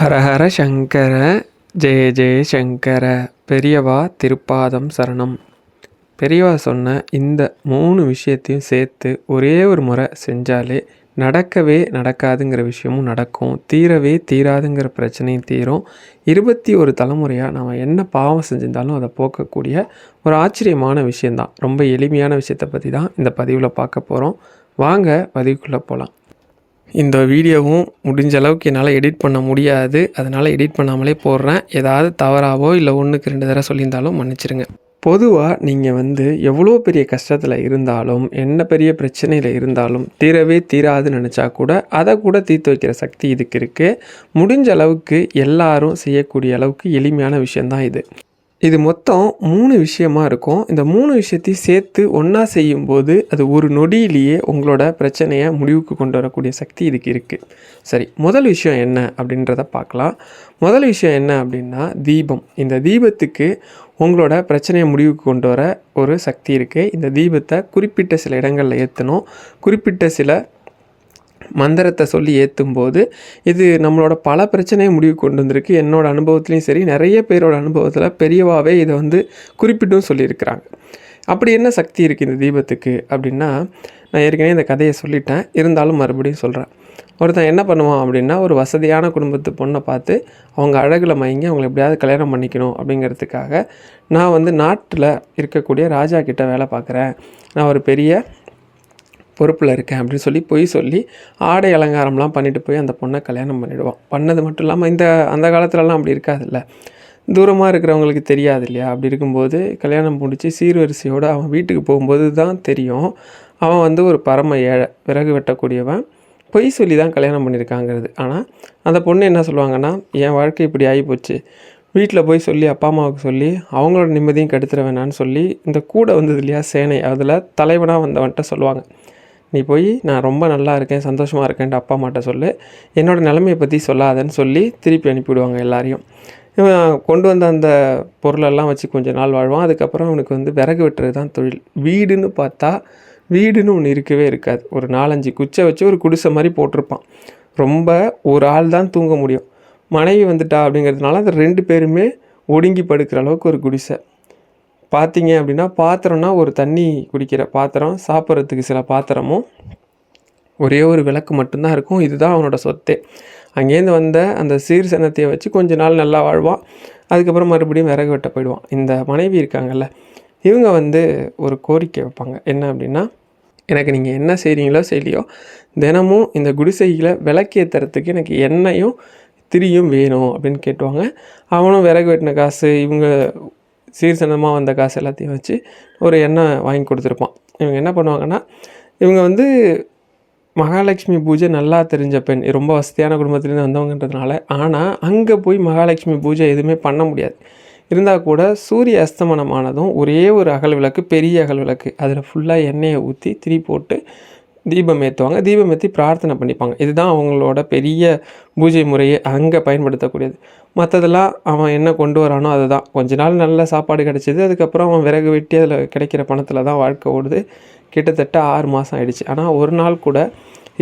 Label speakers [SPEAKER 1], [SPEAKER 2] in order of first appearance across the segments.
[SPEAKER 1] ஹரஹர சங்கர ஜெய ஜெய சங்கர பெரியவா திருப்பாதம் சரணம். பெரியவா சொன்ன இந்த மூணு விஷயத்தையும் சேர்த்து ஒரே ஒரு முறை செஞ்சாலே நடக்கவே நடக்காதுங்கிற விஷயமும் நடக்கும். தீரவே தீராதுங்கிற பிரச்சனையும் தீரும். இருபத்தி ஒரு தலைமுறையாக நம்ம என்ன பாவம் செஞ்சிருந்தாலும் அதை போக்கக்கூடிய ஒரு ஆச்சரியமான விஷயந்தான் ரொம்ப எளிமையான விஷயத்தை பற்றி தான் இந்த பதிவில் பார்க்க போகிறோம் வாங்க பதிவுக்குள்ளே போகலாம் இந்த வீடியோவும் முடிஞ்ச அளவுக்கு என்னால் எடிட் பண்ண முடியாது. அதனால் எடிட் பண்ணாமலே போடுறேன். ஏதாவது தவறாவோ இல்லை ஒன்றுக்கு ரெண்டு தடவை சொல்லியிருந்தாலும் மன்னிச்சிடுங்க பொதுவாக நீங்கள் வந்து எவ்வளோ பெரிய கஷ்டத்தில் இருந்தாலும் என்ன பெரிய பிரச்சனையில் இருந்தாலும் தீரவே தீராதுன்னு நினச்சா கூட அதை கூட தீர்த்து வைக்கிற சக்தி இதுக்கு இருக்குது முடிஞ்ச அளவுக்கு எல்லாரும் செய்யக்கூடிய அளவுக்கு எளிமையான விஷயந்தான் இது. இது மொத்தம் மூணு விஷயமா இருக்கும். இந்த மூணு விஷயத்தையும் சேர்த்து ஒன்றா செய்யும்போது அது ஒரு நொடியிலேயே உங்களோட பிரச்சனையை முடிவுக்கு கொண்டு வரக்கூடிய சக்தி இதுக்கு இருக்குது சரி முதல் விஷயம் என்ன அப்படின்றத பார்க்கலாம். முதல் விஷயம் என்ன அப்படின்னா தீபம். இந்த தீபத்துக்கு உங்களோட பிரச்சனையை முடிவுக்கு கொண்டு வர ஒரு சக்தி இருக்குது இந்த தீபத்தை குறிப்பிட்ட சில இடங்களில் ஏற்றணும் குறிப்பிட்ட சில மந்திரத்தை சொல்லி ஏற்றும் போது இது நம்மளோட பல பிரச்சனையை முடிவு கொண்டு வந்திருக்கு. என்னோடய அனுபவத்துலேயும் சரி நிறைய பேரோட அனுபவத்தில் பெரியவாவே இதை வந்து குறிப்பிட்டும் சொல்லியிருக்கிறாங்க. அப்படி என்ன சக்தி இருக்குது இந்த தீபத்துக்கு அப்படின்னா நான் ஏற்கனவே இந்த கதையை சொல்லிட்டேன். இருந்தாலும் மறுபடியும் சொல்கிறேன் ஒருத்தன் என்ன பண்ணுவான் அப்படின்னா ஒரு வசதியான குடும்பத்து பொண்ணை பார்த்து அவங்க அழகில் மயங்கி அவங்களை எப்படியாவது கல்யாணம் பண்ணிக்கணும் அப்படிங்கிறதுக்காக நான் வந்து நாட்டில் இருக்கக்கூடிய ராஜா கிட்ட வேலை பார்க்குறேன். நான் ஒரு பெரிய பொறுப்பில் இருக்கேன் அப்படின்னு சொல்லி பொய் சொல்லி ஆடை அலங்காரம்லாம் பண்ணிட்டு போய் அந்த பொண்ணை கல்யாணம் பண்ணிவிடுவான் பண்ணது மட்டும் இல்லாமல் இந்த அந்த காலத்துலலாம் அப்படி இருக்காதுல்ல. தூரமாக இருக்கிறவங்களுக்கு தெரியாது இல்லையா? அப்படி இருக்கும்போது கல்யாணம் முடித்து சீர்வரிசையோடு அவன் வீட்டுக்கு போகும்போது தான் தெரியும். அவன் வந்து ஒரு பரம ஏழை விறகு வெட்டக்கூடியவன். பொய் சொல்லி தான் கல்யாணம் பண்ணியிருக்காங்கிறது. ஆனால் அந்த பொண்ணு என்ன சொல்லுவாங்கன்னா என் வாழ்க்கை இப்படி ஆகிப்போச்சு வீட்டில் போய் சொல்லி அப்பா அம்மாவுக்கு சொல்லி அவங்களோட நிம்மதியும் கெடுத்துட வேணான்னு சொல்லி இந்த கூட வந்தது இல்லையா சேனை அதில் தலைவனாக வந்தவன்ட்ட சொல்லுவாங்க. நீ போய் நான் ரொம்ப நல்லா இருக்கேன் சந்தோஷமாக இருக்கேன்ட்டு அப்பா அம்மாட்ட சொல்லு. என்னோடய நிலைமையை பற்றி சொல்லாதன்னு சொல்லி திருப்பி அனுப்பிவிடுவாங்க எல்லாரையும். இவன் கொண்டு வந்த அந்த பொருளெல்லாம் வச்சு கொஞ்சம் நாள் வாழ்வான். அதுக்கப்புறம் அவனுக்கு வந்து விறகு வெட்டுறது தான் தொழில். வீடுன்னு பார்த்தா வீடுன்னு ஒன்று இருக்கவே இருக்காது. ஒரு நாலஞ்சு குச்சை வச்சு ஒரு குடிசை மாதிரி போட்டிருப்பான். ரொம்ப ஒரு ஆள் தான் தூங்க முடியும். மனைவி வந்துட்டா அப்படிங்கிறதுனால அந்த ரெண்டு பேருமே ஒடுங்கி படுக்கிற அளவுக்கு ஒரு குடிசை. பார்த்தீங்க அப்படின்னா பாத்திரம்னா ஒரு தண்ணி குடிக்கிற பாத்திரம் சாப்பிட்றதுக்கு சில பாத்திரமும் ஒரே ஒரு விளக்கு மட்டும்தான் இருக்கும். இதுதான் அவனோட சொத்தே. அங்கேருந்து வந்த அந்த சீர் சனத்தையை வச்சு கொஞ்ச நாள் நல்லா வாழ்வான் அதுக்கப்புறம் மறுபடியும் விறகு வெட்ட போயிடுவான். இந்த மனைவி இருக்காங்கல்ல இவங்க வந்து ஒரு கோரிக்கை வைப்பாங்க. என்ன அப்படின்னா எனக்கு நீங்கள் என்ன செய்கிறீங்களோ செய்யலையோ தினமும் இந்த குடிசையில் விளக்கேற்றுறதுக்கு எனக்கு எண்ணெயும் திரியும் வேணும் அப்படின்னு கேட்டுவாங்க. அவனும் விறகு வெட்டின காசு இவங்க சீர்சனமாக வந்த காசு எல்லாத்தையும் வச்சு ஒரு எண்ணெய் வாங்கி கொடுத்துருப்பான். இவங்க என்ன பண்ணுவாங்கன்னா இவங்க வந்து மகாலட்சுமி பூஜை நல்லா தெரிஞ்ச பெண். ரொம்ப வசதியான குடும்பத்துலேருந்து வந்தவங்கன்றதுனால. ஆனால் அங்கே போய் மகாலட்சுமி பூஜை எதுவுமே பண்ண முடியாது. இருந்தால் கூட சூரிய அஸ்தமனமானதும் ஒரே ஒரு அகல் விளக்கு பெரிய அகல் விளக்கு. அதில் ஃபுல்லாக எண்ணெயை ஊற்றி திரி போட்டு தீபம் ஏற்றுவாங்க தீபம் ஏற்றி பிரார்த்தனை பண்ணிப்பாங்க. இதுதான் அவங்களோட பெரிய பூஜை முறையை அங்கே பயன்படுத்தக்கூடியது. மற்றதெல்லாம் அவன் என்ன கொண்டு வரானோ அதுதான். கொஞ்ச நாள் நல்ல சாப்பாடு கிடச்சிது. அதுக்கப்புறம் அவன் விறகு வெட்டி அதில் கிடைக்கிற பணத்தில் தான் வாழ்க்கை ஓடுது. கிட்டத்தட்ட ஆறு மாதம் ஆயிடுச்சு. ஆனால் ஒரு நாள் கூட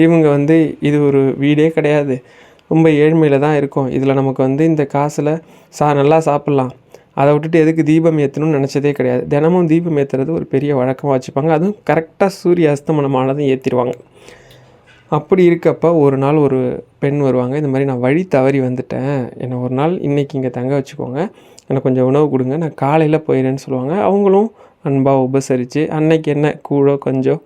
[SPEAKER 1] இவங்க வந்து இது ஒரு வீடே கிடையாது. ரொம்ப ஏழ்மையில் தான் இருக்கும். இதில் நமக்கு வந்து இந்த காசில் சா நல்லா சாப்பிட்லாம். அதை விட்டுட்டு எதுக்கு தீபம் ஏற்றணும்னு நினச்சதே கிடையாது. தினமும் தீபம் ஏற்றுறது ஒரு பெரிய வழக்கமாக வச்சுப்பாங்க. அதுவும் கரெக்டாக சூரிய அஸ்தமனமானதும் ஏற்றிடுவாங்க அப்படி இருக்கப்போ ஒரு நாள் ஒரு பெண் வருவாங்க. இந்த மாதிரி நான் வழி தவறி வந்துட்டேன். என்னை ஒரு நாள் இன்றைக்கி இங்கே தங்க வச்சுக்கோங்க. எனக்கு கொஞ்சம் உணவு கொடுங்க. நான் காலையில் போயிடுறேன்னு சொல்லுவாங்க. அவங்களும் அன்பாக உபசரித்து அன்னைக்கு என்ன கூழோ கொஞ்சம்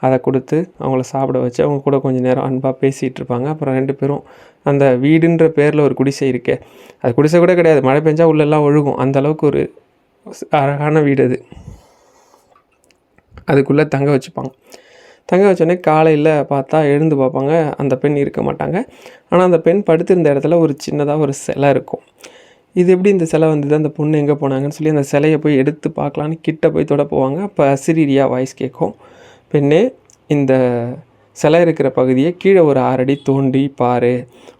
[SPEAKER 1] அதை கொடுத்து அவங்கள சாப்பிட வச்சு அவங்க கூட கொஞ்சம் நேரம் அன்பாக பேசிகிட்டு இருப்பாங்க. அப்புறம் ரெண்டு பேரும் அந்த வீடுன்ற பேரில் ஒரு குடிசை இருக்கே. அது குடிசை கூட கிடையாது. மழை பெஞ்சால் உள்ளெல்லாம் ஒழுகும். அந்த அளவுக்கு ஒரு அழகான வீடு அது. அதுக்குள்ளே தங்க வச்சுப்பாங்க. தங்க வச்சோடனே காலையில் பார்த்தா எழுந்து பார்ப்பாங்க. அந்த பெண் இருக்க மாட்டாங்க. ஆனால் அந்த பெண் படுத்திருந்த இடத்துல ஒரு சின்னதாக ஒரு சிலை இருக்கும். இது எப்படி இந்த சிலை வந்தது? அந்த பொண்ணு எங்கே போனாங்கன்னு சொல்லி அந்த சிலையை போய் எடுத்து பார்க்கலான்னு கிட்ட போய் தொட போவாங்க. அப்போ அசிரியா வாய்ஸ் கேட்கும். பெண்ணே இந்த சிலை இருக்கிற பகுதியை கீழே ஒரு ஆறடி தோண்டி பாரு.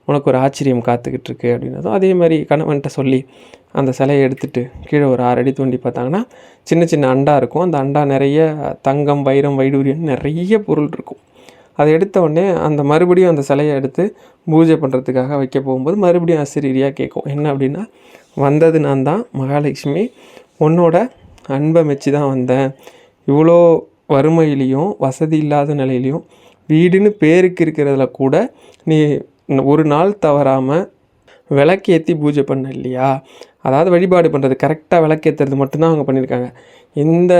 [SPEAKER 1] உனக்கு ஒரு ஆச்சரியம் காத்துக்கிட்டு இருக்கு அப்படின்னதும் அதே மாதிரி கணவன்கிட்ட சொல்லி அந்த சிலையை எடுத்துகிட்டு கீழே ஒரு ஆறடி தோண்டி பார்த்தாங்கன்னா சின்ன சின்ன அண்டா இருக்கும். அந்த அண்டா நிறைய தங்கம் வைரம் வைடூரியம் நிறைய பொருள் இருக்கும். அதை எடுத்த உடனே அந்த மறுபடியும் அந்த சிலையை எடுத்து பூஜை பண்ணுறதுக்காக வைக்க போகும்போது மறுபடியும் அசிரீரியாக கேட்கும் என்ன அப்படின்னா வந்தது நான் தான் மகாலட்சுமி. உன்னோட அன்பை மெச்சி தான் வந்தேன். இவ்வளோ வறுமையிலையும் வசதி இல்லாத நிலையிலையும் வீடுன்னு பேருக்கு இருக்கிறதுல கூட நீ ஒரு நாள் தவறாமல் விளக்கேற்றி பூஜை பண்ண இல்லையா? அதாவது வழிபாடு பண்ணுறது கரெக்டாக விளக்கேற்றுறது மட்டும்தான் அவங்க பண்ணியிருக்காங்க. இந்த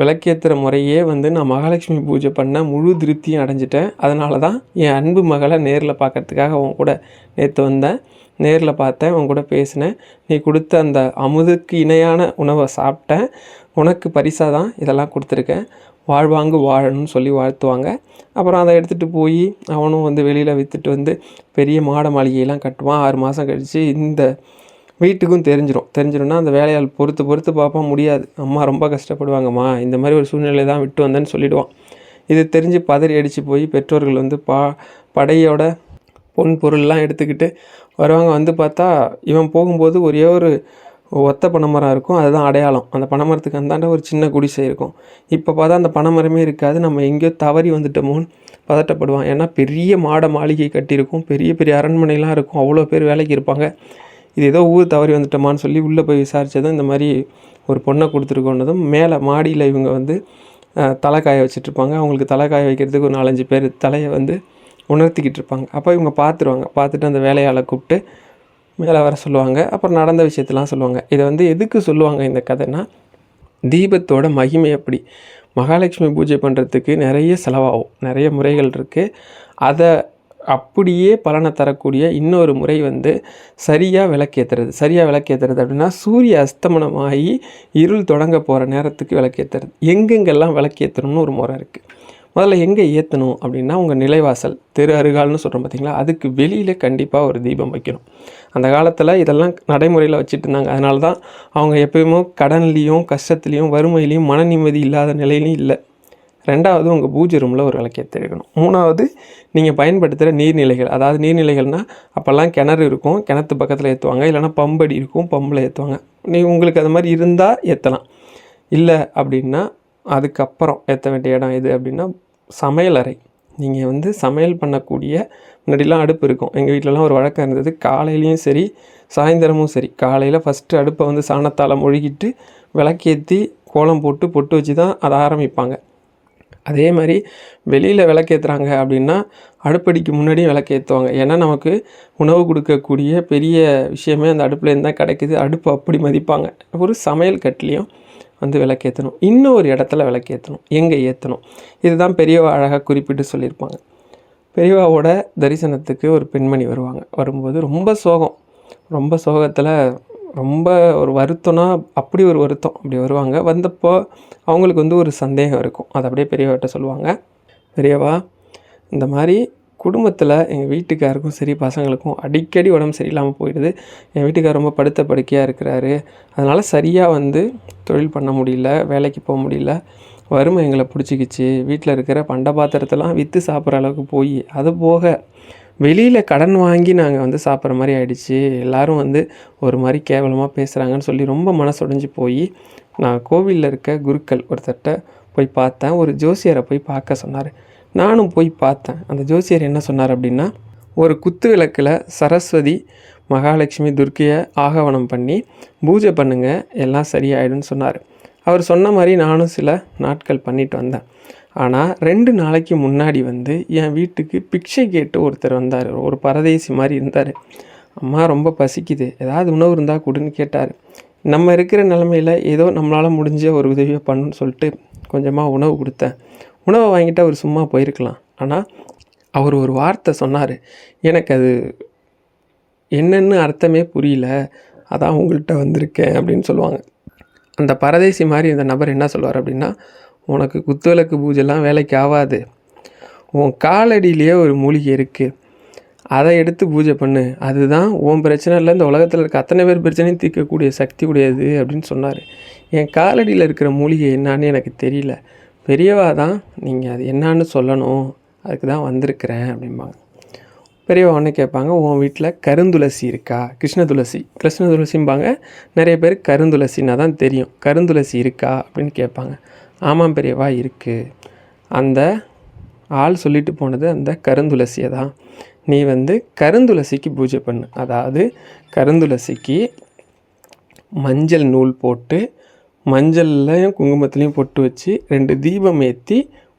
[SPEAKER 1] விளக்கேற்றுற முறையே வந்து நான் மகாலட்சுமி பூஜை பண்ண முழு திருப்தியும் அடைஞ்சிட்டேன். அதனால தான் என் அன்பு மகளை நேரில் பார்க்கறதுக்காக அவங்க கூட நேற்று வந்தேன். நேரில் பார்த்தேன் அவங்க கூட பேசினேன். நீ கொடுத்த அந்த அமுதுக்கு இணையான உணவை சாப்பிட்டேன். உனக்கு பரிசாக தான் இதெல்லாம் கொடுத்துருக்கேன். வாழ்வாங்கு வாழணும்னு சொல்லி வாழ்த்துவாங்க. அப்புறம் அதை எடுத்துகிட்டு போய் அவனும் வந்து வெளியில் விற்றுட்டு வந்து பெரிய மாட மாளிகையெல்லாம் கட்டுவான். ஆறு மாதம் கழித்து இந்த வீட்டுக்கும் தெரிஞ்சிடும் தெரிஞ்சிடும்னா அந்த வேலையால் பொறுத்து பொறுத்து பார்ப்பா முடியாது. அம்மா ரொம்ப கஷ்டப்படுவாங்கம்மா. இந்த மாதிரி ஒரு சூழ்நிலை தான் விட்டு வந்தேன்னு சொல்லிவிடுவான் இது தெரிஞ்சு பதறி அடித்து போய் பெற்றோர்கள் வந்து பா படையோட பொன் பொருள்லாம் எடுத்துக்கிட்டு வருவாங்க. வந்து பார்த்தா இவன் போகும்போது ஒரே ஒரு ஒத்த பனைமரம் இருக்கும் அதுதான் அடையாளம். அந்த பனைமரத்துக்கு அந்தாண்ட ஒரு சின்ன குடிசை இருக்கும். இப்போ பார்த்தா அந்த பனைமரமே இருக்காது. நம்ம எங்கேயோ தவறி வந்துட்டோமோன்னு பதட்டப்படுவான். ஏன்னா பெரிய மாட மாளிகை கட்டியிருக்கும். பெரிய பெரிய அரண்மனைலாம் இருக்கும். அவ்வளோ பேர் வேலைக்கு இருப்பாங்க. இது ஏதோ ஊர் தவறி வந்துட்டோமான்னு சொல்லி உள்ளே போய் விசாரித்ததும் இந்த மாதிரி ஒரு பொண்ணை கொடுத்துருக்கோன்னதும் மேலே மாடியில் இவங்க வந்து தலை காய வச்சுட்ருப்பாங்க. அவங்களுக்கு தலை காய வைக்கிறதுக்கு ஒரு நாலஞ்சு பேர் தலையை வந்து உணர்த்திக்கிட்டு இருப்பாங்க அப்போ இவங்க பார்த்துருவாங்க. பார்த்துட்டு அந்த வேலையாளை கூப்பிட்டு மேலே வர சொல்லுவாங்க அப்புறம் நடந்த விஷயத்தெலாம் சொல்லுவாங்க. இதை வந்து எதுக்கு சொல்லுவாங்க இந்த கதைனா தீபத்தோட மகிமை எப்படி மகாலட்சுமி பூஜை பண்ணுறதுக்கு நிறைய செலவாகும் நிறைய முறைகள் இருக்குது அதை அப்படியே பலனை தரக்கூடிய இன்னொரு முறை வந்து சரியாக விளக்கேற்றுறது சரியாக விளக்கேற்றுறது அப்படின்னா சூரிய அஸ்தமனமாகி இருள் தொடங்க போகிற நேரத்துக்கு விளக்கேற்றுறது எங்கெங்கெல்லாம் விளக்கேற்றணும்னு ஒரு முறை இருக்குது முதல்ல எங்கே ஏற்றணும் அப்படின்னா உங்கள் நிலைவாசல் தெரு அருகால்னு சொல்கிறோம் பார்த்தீங்களா அதுக்கு வெளியில் கண்டிப்பாக ஒரு தீபம் வைக்கணும். அந்த காலத்தில் இதெல்லாம் நடைமுறையில் வச்சுட்டு இருந்தாங்க. அதனால தான் அவங்க எப்பயுமோ கடன்லேயும் கஷ்டத்துலேயும் வறுமையிலையும் மன நிம்மதி இல்லாத நிலையிலையும் இல்லை. ரெண்டாவது உங்கள் பூஜை ரூமில் ஒரு விளக்கேற்றி இருக்கணும் மூணாவது நீங்கள் பயன்படுத்துகிற நீர்நிலைகள். அதாவது நீர்நிலைகள்னால் அப்போல்லாம் கிணறு இருக்கும். கிணத்து பக்கத்தில் ஏற்றுவாங்க இல்லைனா பம்படி இருக்கும். பம்பில் ஏற்றுவாங்க நீ உங்களுக்கு அது மாதிரி இருந்தால் ஏற்றலாம் இல்லை அப்படின்னா அதுக்கப்புறம் ஏற்ற வேண்டிய இடம் எது அப்படின்னா சமையலறை. நீங்கள் வந்து சமையல் பண்ணக்கூடிய முன்னாடிலாம் அடுப்பு இருக்கும். எங்கள் வீட்டிலலாம் ஒரு வழக்கம் இருந்தது. காலையிலையும் சரி சாயந்தரமும் சரி. காலையில் ஃபஸ்ட்டு அடுப்பை வந்து சாணத்தால் மொழிகிட்டு விளக்கேற்றி கோலம் போட்டு பொட்டு வச்சு தான் அதை ஆரம்பிப்பாங்க. அதே மாதிரி வெளியில் விளக்கேற்றுறாங்க அப்படின்னா அடுப்படிக்கு முன்னாடியும் விளக்கேற்றுவாங்க ஏன்னா நமக்கு உணவு கொடுக்கக்கூடிய பெரிய விஷயமே அந்த அடுப்புலேருந்து தான் கிடைக்குது. அடுப்பு அப்படி மதிப்பாங்க. ஒரு சமையல் கட்டிலையும் வந்து விளக்கேற்றணும் இன்னொரு இடத்துல விளக்கேற்றணும் எங்கே ஏற்றணும் இதுதான் பெரியவா அழகாக குறிப்பிட்டு சொல்லியிருப்பாங்க. பெரியவாவோட தரிசனத்துக்கு ஒரு பெண்மணி வருவாங்க. வரும்போது ரொம்ப சோகம். ரொம்ப சோகத்தில் ரொம்ப ஒரு வருத்தம்னா அப்படி ஒரு வருத்தம். அப்படி வருவாங்க. வந்தப்போ அவங்களுக்கு வந்து ஒரு சந்தேகம் இருக்கும். அதை அப்படியே பெரியவாட்ட சொல்லுவாங்க. பெரியவா இந்த மாதிரி குடும்பத்தில் எங்கள் வீட்டுக்காருக்கும் சரி பசங்களுக்கும் அடிக்கடி உடம்பு சரியில்லாமல் போயிடுது. என் வீட்டுக்கார் ரொம்ப படுத்த படுக்கையாக இருக்கிறாரு. அதனால் சரியாக வந்து தொழில் பண்ண முடியல வேலைக்கு போக முடியல. வறுமை எங்களை பிடிச்சிக்கிச்சு. வீட்டில் இருக்கிற பண்ட பாத்திரத்தெல்லாம் விற்று சாப்பிட்ற அளவுக்கு போய் அது போக வெளியில் கடன் வாங்கி நாங்கள் வந்து சாப்பிட்ற மாதிரி ஆயிடுச்சு. எல்லோரும் வந்து ஒரு மாதிரி கேவலமாக பேசுகிறாங்கன்னு சொல்லி ரொம்ப மனசுடைஞ்சு போய் நான் கோவிலில் இருக்க குருக்கள் ஒருத்தர்கிட்ட போய் பார்த்தேன். ஒரு ஜோசியரை போய் பார்க்க சொன்னார். நானும் போய் பார்த்தேன். அந்த ஜோசியர் என்ன சொன்னார் அப்படின்னா ஒரு குத்து விளக்கில் சரஸ்வதி மகாலட்சுமி துர்க்கையை ஆகவனம் பண்ணி பூஜை பண்ணுங்கள் எல்லாம் சரியாயிடும்னு சொன்னார். அவர் சொன்ன மாதிரி நானும் சில நாட்கள் பண்ணிட்டு வந்தேன். ஆனால் ரெண்டு நாளைக்கு முன்னாடி வந்து என் வீட்டுக்கு பிக்ஷை கேட்டு ஒருத்தர் வந்தார். ஒரு பரதேசி மாதிரி இருந்தார். அம்மா ரொம்ப பசிக்குது. ஏதாவது உணவு இருந்தால் கொடுன்னு கேட்டார். நம்ம இருக்கிற நிலமையில் ஏதோ நம்மளால் முடிஞ்ச ஒரு உதவியை பண்ணுன்னு சொல்லிட்டு கொஞ்சமாக உணவு கொடுத்தேன். உணவை வாங்கிட்டு அவர் சும்மா போயிருக்கலாம். ஆனால் அவர் ஒரு வார்த்தை சொன்னார். எனக்கு அது என்னென்னு அர்த்தமே புரியல. அதான் உங்கள்கிட்ட வந்திருக்கேன் அப்படின்னு சொல்லுவாங்க. அந்த பரதேசி மாதிரி இந்த நபர் என்ன சொல்லுவார் அப்படின்னா உனக்கு குத்துவிளக்கு பூஜைலாம் வேலைக்கு ஆகாது. உன் காலடியிலேயே ஒரு மூலிகை இருக்குது அதை எடுத்து பூஜை பண்ணு. அதுதான் உன் பிரச்சனை இல்லை. இந்த உலகத்தில் இருக்க அத்தனை பேர் பிரச்சனையும் தீர்க்கக்கூடிய சக்தி உடையது அப்படின்னு சொன்னார். என் காலடியில் இருக்கிற மூலிகை என்னான்னு எனக்கு தெரியல. பெரியவா தான் நீங்கள் அது என்னான்னு சொல்லணும் அதுக்கு தான் வந்திருக்கிறேன் அப்படிம்பாங்க. பெரியவா ஒன்று கேட்பாங்க உன் வீட்டில் கருந்துளசி இருக்கா? கிருஷ்ண துளசி கிருஷ்ண துளசிம்பாங்க நிறைய பேர் கருந்துளசின்னா தான் தெரியும். கருந்துளசி இருக்கா? அப்படின்னு கேட்பாங்க. ஆமாம் பெரியவா இருக்குது அந்த ஆள் சொல்லிட்டு போனது அந்த கருந்துளசியை தான். நீ வந்து கருந்துளசிக்கு பூஜை பண்ணு. அதாவது கருந்துளசிக்கு மஞ்சள் நூல் போட்டு மஞ்சள்லையும் குங்குமத்துலேயும் பொட்டு வச்சு ரெண்டு தீபம் ஏற்றி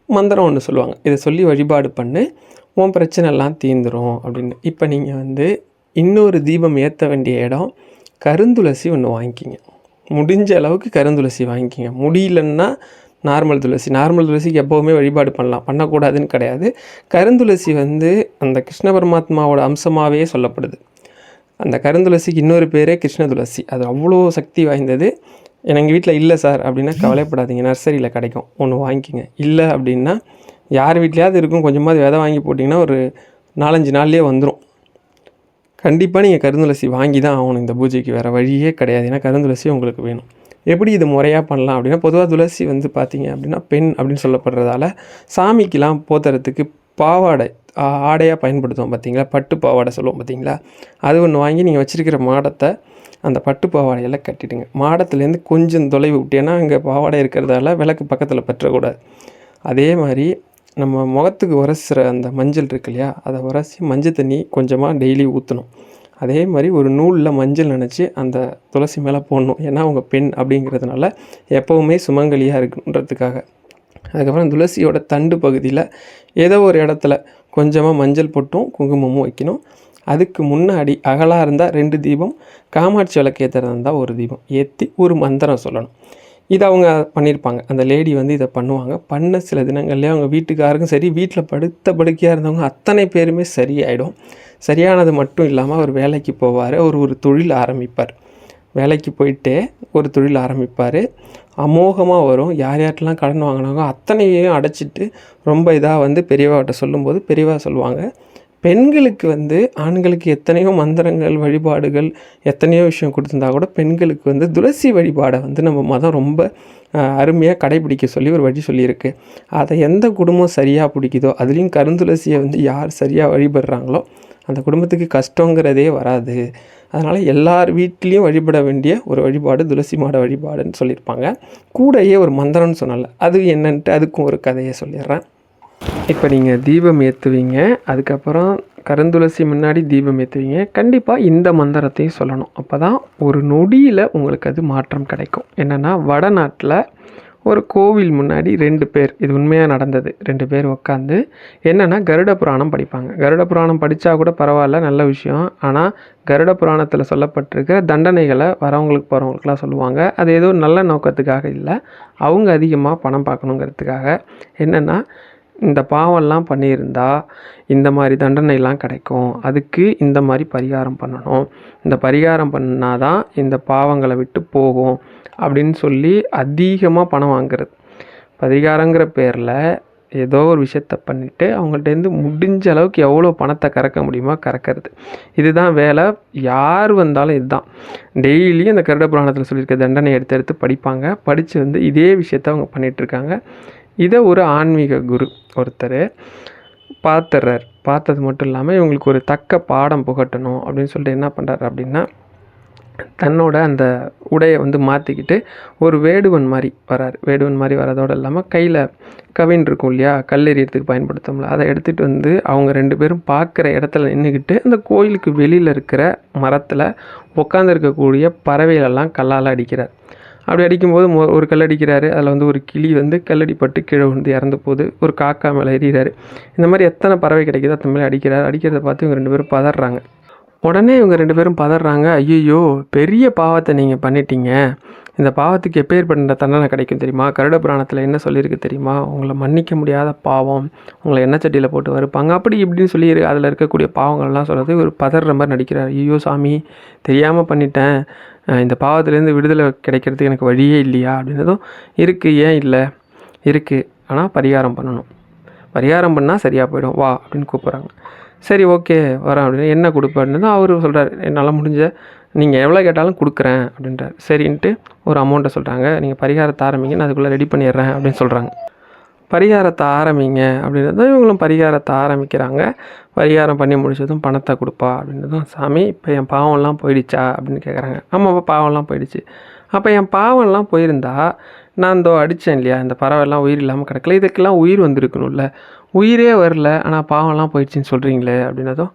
[SPEAKER 1] மந்திரம் ஒன்று சொல்லுவாங்க. இதை சொல்லி வழிபாடு பண்ணு உன் பிரச்சனைலாம் தீந்துடும் அப்படின்னு. இப்போ நீங்கள் வந்து இன்னொரு தீபம் ஏற்ற வேண்டிய இடம் கருந்துளசி ஒன்று வாங்கிக்கிங்க. முடிஞ்ச அளவுக்கு கருந்துளசி வாங்கிக்கிங்க. முடியலன்னா நார்மல் துளசி. நார்மல் துளசிக்கு எப்போவுமே வழிபாடு பண்ணலாம். பண்ணக்கூடாதுன்னு கிடையாது. கருந்துளசி வந்து அந்த கிருஷ்ண பரமாத்மாவோட அம்சமாகவே சொல்லப்படுது. அந்த கருந்துளசிக்கு இன்னொரு பேரே கிருஷ்ண துளசி. அது அவ்வளோ சக்தி வாய்ந்தது. எங்கள் வீட்டில் இல்லை சார் அப்படின்னா கவலைப்படாதீங்க. நர்சரியில் கிடைக்கும். ஒன்று வாங்கிக்கிங்க. இல்லை அப்படின்னா யார் வீட்லையாவது இருக்கும். கொஞ்சமாவது விதை வாங்கி போட்டிங்கன்னா ஒரு நாலஞ்சு நாள்லேயே வந்துடும் கண்டிப்பாக நீங்கள் கருந்துளசி வாங்கி தான் ஆகணும். இந்த பூஜைக்கு வேறு வழியே கிடையாது. ஏன்னா கருந்துளசி உங்களுக்கு வேணும். எப்படி இது முறையாக பண்ணலாம் அப்படின்னா பொதுவாக துளசி வந்து பார்த்தீங்க அப்படின்னா பெண் அப்படின்னு சொல்லப்படுறதால சாமிக்கெலாம் போத்துறதுக்கு பாவாடை ஆடையாக பயன்படுத்துவோம் பார்த்தீங்களா பட்டு பாவாடை சொல்லுவோம் பார்த்தீங்களா அது ஒன்று வாங்கி நீங்கள் வச்சுருக்கிற மாடத்தை அந்த பட்டு பாவாடையெல்லாம் கட்டிடுங்க. மாடத்துலேருந்து கொஞ்சம் தொலைவு விட்டேன்னா அங்கே பாவாடை இருக்கிறதால விளக்கு பக்கத்தில் பற்றக்கூடாது. அதே மாதிரி நம்ம முகத்துக்கு உரசுகிற அந்த மஞ்சள் இருக்கு இல்லையா அதை உரசி மஞ்சள் தண்ணி கொஞ்சமாக டெய்லி ஊற்றணும் அதே மாதிரி ஒரு நூலில் மஞ்சள் நினச்சி அந்த துளசி மேலே போடணும். ஏன்னா அவங்க பெண் அப்படிங்கிறதுனால எப்போவுமே சுமங்கலியாக இருக்குன்றதுக்காக அதுக்கப்புறம் துளசியோட தண்டு பகுதியில் ஏதோ ஒரு இடத்துல கொஞ்சமாக மஞ்சள் பொட்டும் குங்குமமும் வைக்கணும். அதுக்கு முன்னாடி அகலாக இருந்தால் ரெண்டு தீபம் காமாட்சி விளக்கு ஏற்றுறதா இருந்தால் ஒரு தீபம். ஏற்றி ஒரு மந்திரம் சொல்லணும். இது அவங்க பண்ணியிருப்பாங்க அந்த லேடி வந்து இதை பண்ணுவாங்க. பண்ண சில தினங்கள்லேயே அவங்க வீட்டுக்காருக்கும் சரி வீட்டில் படுத்த படுக்கையாக இருந்தவங்க அத்தனை பேருமே சரியாயிடும். சரியானது மட்டும் இல்லாமல் அவர் வேலைக்கு போவார். அவர் ஒரு தொழில் ஆரம்பிப்பார். வேலைக்கு போயிட்டே ஒரு தொழில் ஆரம்பிப்பார். அமோகமாக வரும். யார் யார்ட்டெலாம் கடன் வாங்கினாங்க அத்தனையையும் அடைச்சிட்டு ரொம்ப இதாக வந்து பெரியவாட்ட சொல்லும்போது பெரியவா சொல்லுவாங்க. பெண்களுக்கு வந்து ஆண்களுக்கு எத்தனையோ மந்திரங்கள் வழிபாடுகள் எத்தனையோ விஷயம் கொடுத்துருந்தா கூட பெண்களுக்கு வந்து துளசி வழிபாடை வந்து நம்ம மதம் ரொம்ப அருமையாக கடைபிடிக்க சொல்லி ஒரு வழி சொல்லியிருக்கு. அதை எந்த குடும்பம் சரியாக பிடிக்குதோ அதுலேயும் கருந்துளசியை வந்து யார் சரியாக வழிபடுறாங்களோ அந்த குடும்பத்துக்கு கஷ்டங்கிறதே வராது. அதனால் எல்லார் வீட்லேயும் வழிபட வேண்டிய ஒரு வழிபாடு துளசி மாட வழிபாடுன்னு சொல்லியிருப்பாங்க. கூடயே ஒரு மந்திரம்னு சொன்னல அது என்னன்ட்டு அதுக்கும் ஒரு கதையை சொல்லிடுறேன். இப்போ நீங்கள் தீபம் ஏற்றுவீங்க அதுக்கப்புறம் கருந்துளசி முன்னாடி தீபம் ஏற்றுவீங்க கண்டிப்பாக இந்த மந்திரத்தையும் சொல்லணும். அப்போ தான் ஒரு நொடியில் உங்களுக்கு அது மாற்றம் கிடைக்கும். என்னென்னா வடநாட்டில் ஒரு கோவில் முன்னாடி ரெண்டு பேர் இது உண்மையாக நடந்தது ரெண்டு பேர் உட்காந்து என்னென்னா கருட புராணம் படிப்பாங்க. கருட புராணம் படித்தா கூட பரவாயில்ல நல்ல விஷயம். ஆனால் கருட புராணத்தில் சொல்லப்பட்டிருக்கிற தண்டனைகளை வரவங்களுக்கு போகிறவங்களுக்குலாம் சொல்லுவாங்க. அது ஏதோ நல்ல நோக்கத்துக்காக இல்லை அவங்க அதிகமாக பணம் பார்க்கணுங்கிறதுக்காக. என்னென்னா இந்த பாவம்லாம் பண்ணியிருந்தா இந்த மாதிரி தண்டனைலாம் கிடைக்கும். அதுக்கு இந்த மாதிரி பரிகாரம் பண்ணணும். இந்த பரிகாரம் பண்ணாதான் இந்த பாவங்களை விட்டு போகும் அப்படின்னு சொல்லி அதிகமாக பணம் வாங்குறது. பரிகாரங்கிற பேரில் ஏதோ ஒரு விஷயத்த பண்ணிவிட்டு அவங்கள்ட்டேருந்து முடிஞ்ச அளவுக்கு எவ்வளோ பணத்தை கறக்க முடியுமோ கறக்கிறது. இதுதான் வேலை. யார் வந்தாலும் இதுதான். டெய்லியும் இந்த கருட புராணத்தில் சொல்லியிருக்க தண்டனை எடுத்து எடுத்து படிப்பாங்க. படித்து வந்து இதே விஷயத்த அவங்க பண்ணிகிட்ருக்காங்க இதை ஒரு ஆன்மீக குரு ஒருத்தர் பார்த்துறார் பார்த்தது மட்டும் இல்லாமல் இவங்களுக்கு ஒரு தக்க பாடம் புகட்டணும் அப்படின்னு சொல்லிட்டு என்ன பண்ணுறாரு அப்படின்னா தன்னோட அந்த உடையை வந்து மாற்றிக்கிட்டு ஒரு வேடுவன் மாதிரி வரார். வேடுவன் மாதிரி வரதோடு இல்லாமல் கையில் கவின் இருக்கும் இல்லையா கல்லெறியத்துக்கு பயன்படுத்தோம்ல அதை எடுத்துகிட்டு வந்து அவங்க ரெண்டு பேரும் பார்க்குற இடத்துல நின்றுக்கிட்டு அந்த கோயிலுக்கு வெளியில் இருக்கிற மரத்தில் உட்காந்துருக்கக்கூடிய பறவைகளெல்லாம் கல்லால் அடிக்கிறார். அப்படி அடிக்கும்போது மொ- ஒரு கல் அடிக்கிறாரு அதில் வந்து ஒரு கிளி வந்து கல்லடிப்பட்டு கீழே விழுந்து இறந்து போகுது. ஒரு காக்கா மேலே எறிகிறாரு இந்த மாதிரி எத்தனை பறவை கிடைக்குதோ அத்தனை மேலே அடிக்கிறார். அடிக்கிறத பார்த்து இவங்க ரெண்டு பேரும் பதறாங்க. உடனே இவங்க ரெண்டு பேரும் பதறாங்க. ஐயோ பெரிய பாவத்தை நீங்கள் பண்ணிட்டீங்க. இந்த பாவத்துக்கு எப்பேற்பட்ட தண்டனை கிடைக்கும் தெரியுமா? கருட புராணத்தில் என்ன சொல்லியிருக்கு தெரியுமா? உங்களை மன்னிக்க முடியாத பாவம். உங்களை எண்ணெய் சட்டியில் போட்டு வருப்பாங்க அப்படி இப்படின்னு சொல்லி அதில் இருக்கக்கூடிய பாவங்கள்லாம் சொல்கிறது ஒரு பதற மாதிரி நடிக்கிறார். ஐயோ சாமி தெரியாமல் பண்ணிட்டேன். இந்த பாவத்திலேருந்து விடுதலை கிடைக்கிறதுக்கு எனக்கு வழியே இல்லையா அப்படின்னதும் இருக்குது ஏன் இல்லை? இருக்குது ஆனால் பரிகாரம் பண்ணணும். பரிகாரம் பண்ணால் சரியாக போயிடும். வா அப்படின்னு கூப்பிட்றாங்க. சரி ஓகே வரேன் அப்படின்னு என்ன கொடுப்பேன்னு அவர் சொல்கிறார் என்னால் முடிஞ்ச நீங்கள் எவ்வளோ கேட்டாலும் கொடுக்குறேன் அப்படின்றார். சரின்ட்டு ஒரு அமௌண்ட்டை சொல்கிறாங்க நீங்கள் பரிகாரத்தை ஆரம்பிங்க நான் அதுக்குள்ளே ரெடி பண்ணிடுறேன் அப்படின்னு சொல்கிறாங்க பரிகாரத்தை ஆரம்பிங்க அப்படின்றதும் இவங்களும் பரிகாரத்தை ஆரம்பிக்கிறாங்க. பரிகாரம் பண்ணி முடிச்சதும் பணத்தை கொடுப்பா அப்படின்றதும் சாமி இப்போ என் பாவம்லாம் போயிடுச்சா? அப்படின்னு கேட்குறாங்க ஆமாப்பா பாவம்லாம் போயிடுச்சு. அப்போ என் பாவம்லாம் போயிருந்தா நான் இந்தோ அடித்தேன் இல்லையா? இந்த பறவைலாம் உயிர் இல்லாமல் கிடக்கல. இதுக்கெல்லாம் உயிர் வந்திருக்கணும்ல. உயிரே வரல. ஆனால் பாவம்லாம் போயிடுச்சுன்னு சொல்கிறீங்களே அப்படின்னதும்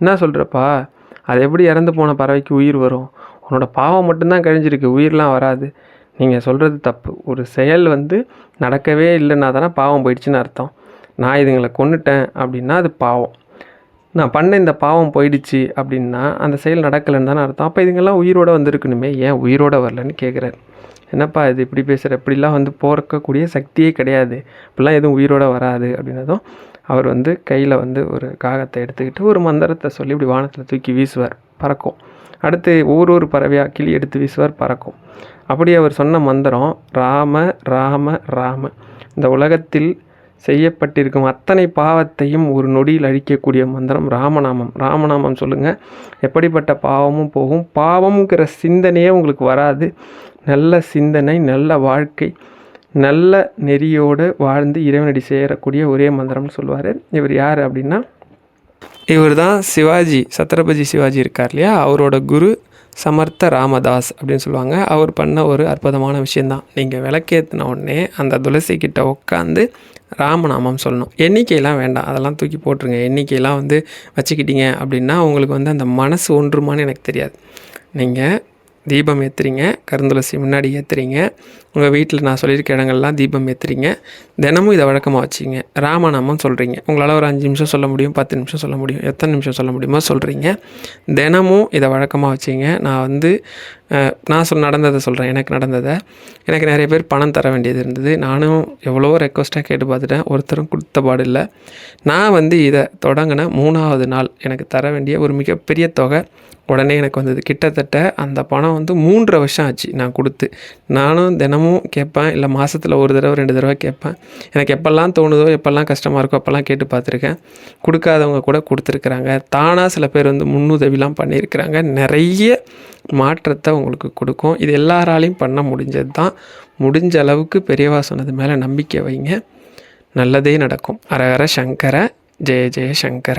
[SPEAKER 1] என்ன சொல்கிறப்பா அது எப்படி இறந்து போன பறவைக்கு உயிர் வரும்? உன்னோட பாவம் மட்டும்தான் கழிஞ்சிருக்கு. உயிர்லாம் வராது. நீங்கள் சொல்கிறது தப்பு. ஒரு செயல் வந்து நடக்கவே இல்லைன்னா தானே பாவம் போயிடுச்சுன்னு அர்த்தம். நான் இதுங்களை கொன்னுட்டேன் அப்படின்னா அது பாவம். நான் பண்ண இந்த பாவம் போயிடுச்சு அப்படின்னா அந்த செயல் நடக்கலைன்னு தானே அர்த்தம். அப்போ இதுங்கெல்லாம் உயிரோடு வந்திருக்கணுமே. ஏன் உயிரோட வரலன்னு கேட்குறாரு என்னப்பா இது இப்படி பேசுகிற இப்படிலாம் வந்து போறக்கக்கூடிய சக்தியே கிடையாது. இப்படிலாம் எதுவும் உயிரோட வராது அப்படின்னதும் அவர் வந்து கையில் வந்து ஒரு காகத்தை எடுத்துக்கிட்டு ஒரு மந்திரத்தை சொல்லி இப்படி வானத்தில் தூக்கி வீசுவார். பறக்கும். அடுத்து ஒரு ஒரு பறவையாக கிளி எடுத்து வீசுவார். பறக்கும். அப்படி அவர் சொன்ன மந்திரம் ராம ராம ராம. இந்த உலகத்தில் செய்யப்பட்டிருக்கும் அத்தனை பாவத்தையும் ஒரு நொடியில் அழிக்கக்கூடிய மந்திரம் ராமநாமம். ராமநாமம் சொல்லுங்கள் எப்படிப்பட்ட பாவமும் போகும். பாவம்ங்கிற சிந்தனையே உங்களுக்கு வராது. நல்ல சிந்தனை நல்ல வாழ்க்கை நல்ல நெறியோடு வாழ்ந்து இறைவனடி சேரக்கூடிய ஒரே மந்திரம்னு சொல்லுவார். இவர் யார் அப்படின்னா இவர் தான் சிவாஜி சத்ரபதி சிவாஜி இருக்கார் இல்லையா? அவரோட குரு சமர்த்த ராமதாஸ் அப்படின்னு சொல்லுவாங்க. அவர் பண்ண ஒரு அற்புதமான விஷயந்தான் நீங்கள் விளக்கேற்றின உடனே அந்த துளசி கிட்ட உட்காந்து ராமநாமம் சொல்லணும். எண்ணிக்கையெல்லாம் வேண்டாம். அதெல்லாம் தூக்கி போட்டுருங்க. எண்ணிக்கையெல்லாம் வந்து வச்சுக்கிட்டீங்க அப்படின்னா உங்களுக்கு வந்து அந்த மனசு ஒன்றுமான்னு எனக்கு தெரியாது. நீங்கள் தீபம் ஏற்றுறீங்க கருந்துளசி முன்னாடி ஏற்றுறீங்க உங்கள் வீட்டில் நான் சொல்லியிருக்க இடங்கள்லாம் தீபம் ஏற்றுறீங்க தினமும் இதை வழக்கமாக வச்சிங்க ராமநாமம் சொல்கிறீங்க உங்களால் ஒரு அஞ்சு நிமிஷம் சொல்ல முடியும் பத்து நிமிஷம் சொல்ல முடியும் எத்தனை நிமிஷம் சொல்ல முடியுமோ சொல்கிறீங்க தினமும் இதை வழக்கமாக வச்சிங்க நான் வந்து நான் சொல் நடந்ததை சொல்கிறேன் எனக்கு நடந்ததை. எனக்கு நிறைய பேர் பணம் தர வேண்டியது இருந்தது. நானும் எவ்வளோ ரெக்வஸ்ட்டாக கேட்டு பார்த்துட்டேன். ஒருத்தரும் கொடுத்த பாடு இல்லை. நான் வந்து இதை தொடங்கின மூணாவது நாள் எனக்கு தர வேண்டிய ஒரு மிகப்பெரிய தொகை உடனே எனக்கு வந்தது. கிட்டத்தட்ட அந்த பணம் வந்து மூன்றரை வருஷம் ஆச்சு நான் கொடுத்து. நானும் தினமும் கேட்பேன். இல்லை மாதத்தில் ஒரு தடவை ரெண்டு தடவை கேட்பேன். எனக்கு எப்போல்லாம் தோணுதோ எப்போல்லாம் கஷ்டமாக இருக்கோ அப்போல்லாம் கேட்டு பார்த்துருக்கேன். கொடுக்காதவங்க கூட கொடுத்துருக்குறாங்க. தானாக சில பேர் வந்து முன்னுதவிலாம் பண்ணியிருக்கிறாங்க. நிறைய மாற்றத்தை உங்களுக்கு கொடுக்கும். இது எல்லாராலையும் பண்ண முடிஞ்சது தான் முடிஞ்ச அளவுக்கு பெரியவா சொன்னது மேலே நம்பிக்கை வைங்க. நல்லதே நடக்கும். அரஹர சங்கர ஜெய ஜெய சங்கர.